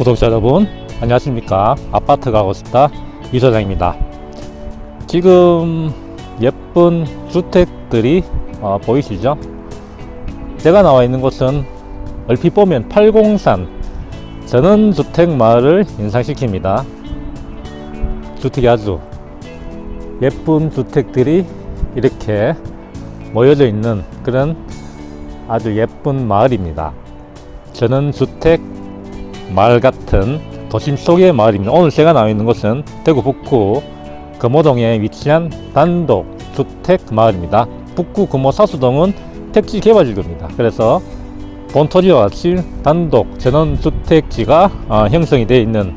구독자 여러분 안녕하십니까? 아파트 가고 싶다? 이소장입니다. 지금 예쁜 주택들이 어, 보이시죠? 제가 나와 있는 곳은 얼핏 보면 팔공산. 전원주택 마을을 인상시킵니다. 주택이 아주 예쁜 주택들이 이렇게 모여져 있는 그런 아주 예쁜 마을입니다. 전원주택 마을 같은 도심 속의 마을입니다. 오늘 제가 나와 있는 곳은 대구 북구 금호동에 위치한 단독 주택 마을입니다. 북구 금호 사수동은 택지 개발지구입니다. 그래서 본토지와 같이 단독 전원 주택지가 어, 형성이 되어 있는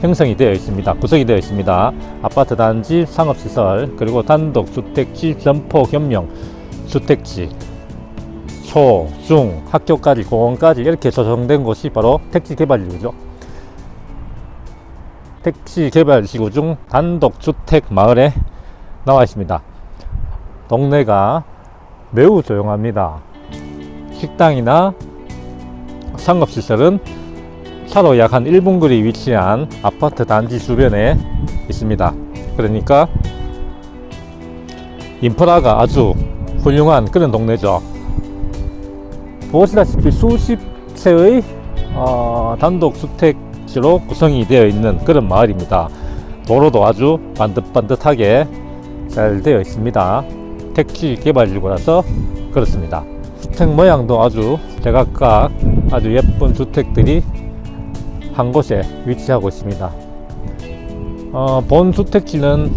형성이 되어 있습니다. 구성이 되어 있습니다. 아파트 단지, 상업시설, 그리고 단독 주택지, 점포 겸용 주택지, 초, 중, 학교까지, 공원까지 이렇게 조성된 곳이 바로 택지 개발지구죠. 택지 개발지구 중 단독 주택 마을에 나와 있습니다. 동네가 매우 조용합니다. 식당이나 상업시설은 차로 약 한 1분 거리 위치한 아파트 단지 주변에 있습니다. 그러니까 인프라가 아주 훌륭한 그런 동네죠. 보시다시피 수십 채의 어, 단독 주택지로 구성이 되어 있는 그런 마을입니다. 도로도 아주 반듯반듯하게 잘 되어 있습니다. 택지 개발지구라서 그렇습니다. 주택 모양도 아주 제각각 아주 예쁜 주택들이 한 곳에 위치하고 있습니다. 어, 본 주택지는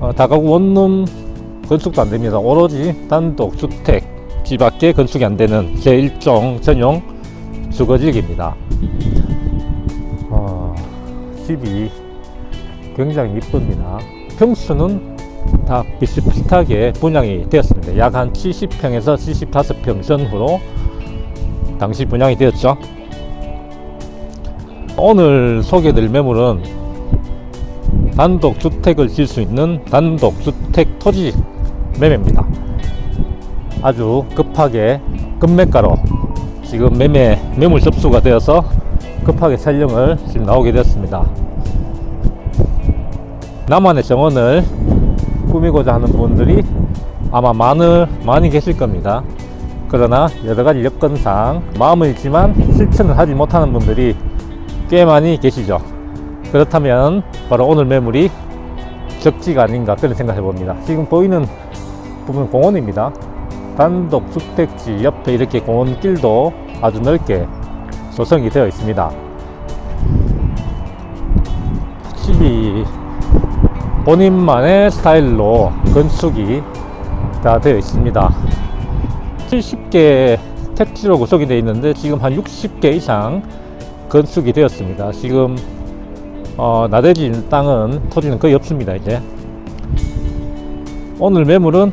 어, 다가구 원룸 건축도 안 됩니다. 오로지 단독 주택 지밖에 건축이 안 되는 제1종 전용 주거지역입니다. 어, 집이 굉장히 이쁩니다. 평수는 다 비슷비슷하게 분양이 되었습니다. 약 한 70평에서 75평 전후로 당시 분양이 되었죠. 오늘 소개드릴 매물은 단독 주택을 지을 수 있는 단독 주택 토지 매매입니다. 아주 급하게 급매가로 지금 매매 매물 접수가 되어서 급하게 촬영을 지금 나오게 되었습니다. 나만의 정원을 꾸미고자 하는 분들이 아마 많을 많이 계실 겁니다. 그러나 여러 가지 여건상 마음은 있지만 실천을 하지 못하는 분들이 꽤 많이 계시죠. 그렇다면 바로 오늘 매물이 적지가 아닌가 그런 생각해 봅니다. 지금 보이는 부분 공원입니다. 단독 주택지 옆에 이렇게 공원길도 아주 넓게 조성이 되어 있습니다. 집이 본인만의 스타일로 건축이 다 되어 있습니다. 70개 택지로 구성이 되어 있는데 지금 한 60개 이상 건축이 되었습니다. 지금 어, 나대진 땅은 토지는 거의 없습니다. 이제 오늘 매물은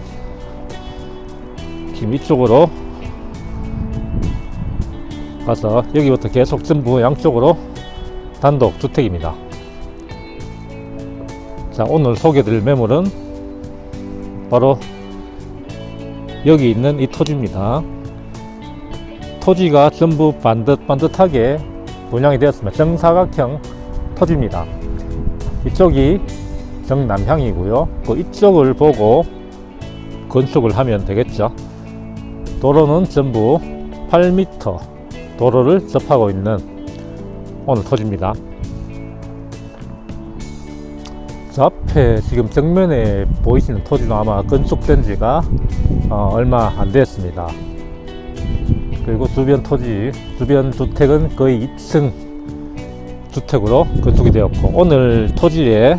지금 이쪽으로 가서 여기부터 계속 전부 양쪽으로 단독 주택입니다. 자 오늘 소개드릴 매물은 바로 여기 있는 이 토지입니다. 토지가 전부 반듯반듯하게 분양이 되었습니다. 정사각형 토지입니다. 이쪽이 정남향이고요. 또 이쪽을 보고 건축을 하면 되겠죠. 도로는 전부 8m 도로를 접하고 있는 오늘 토지입니다. 저 앞에 지금 정면에 보이시는 토지는 아마 건축된 지가 어, 얼마 안 됐습니다. 그리고 주변 토지, 주변 주택은 거의 2층 주택으로 건축이 되었고 오늘 토지의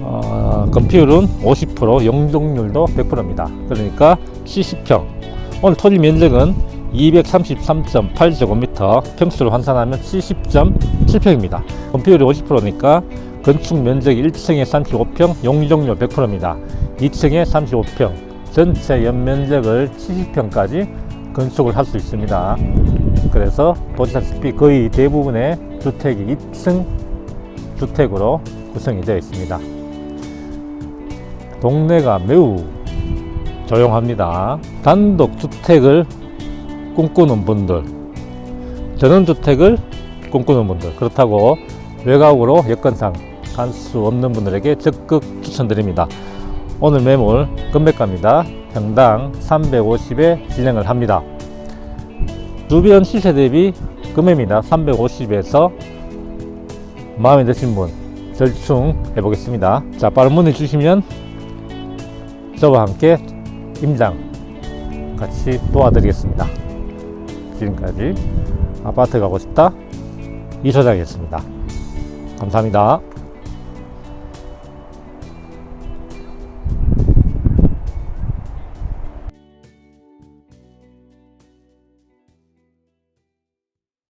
어, 건폐율은 50% 용적률도 100%입니다. 그러니까 70평 오늘 토지 면적은 233.8제곱미터 평수를 환산하면 70.7평입니다. 건폐율이 50%니까 건축 면적이 1층에 35평, 용적률 100%입니다. 2층에 35평, 전체 연면적을 70평까지 건축을 할 수 있습니다. 그래서 보시다시피 거의 대부분의 주택이 2층 주택으로 구성이 되어 있습니다. 동네가 매우 조용합니다. 단독 주택을 꿈꾸는 분들, 전원주택을 꿈꾸는 분들 그렇다고 외곽으로 여건상 갈 수 없는 분들에게 적극 추천드립니다. 오늘 매물 금매가입니다. 평당 350에 진행을 합니다. 주변 시세 대비 금매입니다. 350에서 마음에 드신 분 절충해 보겠습니다. 자, 빠른 문의 주시면 저와 함께 임장 같이 도와드리겠습니다. 지금까지 아파트 가고 싶다 이소장이었습니다. 감사합니다.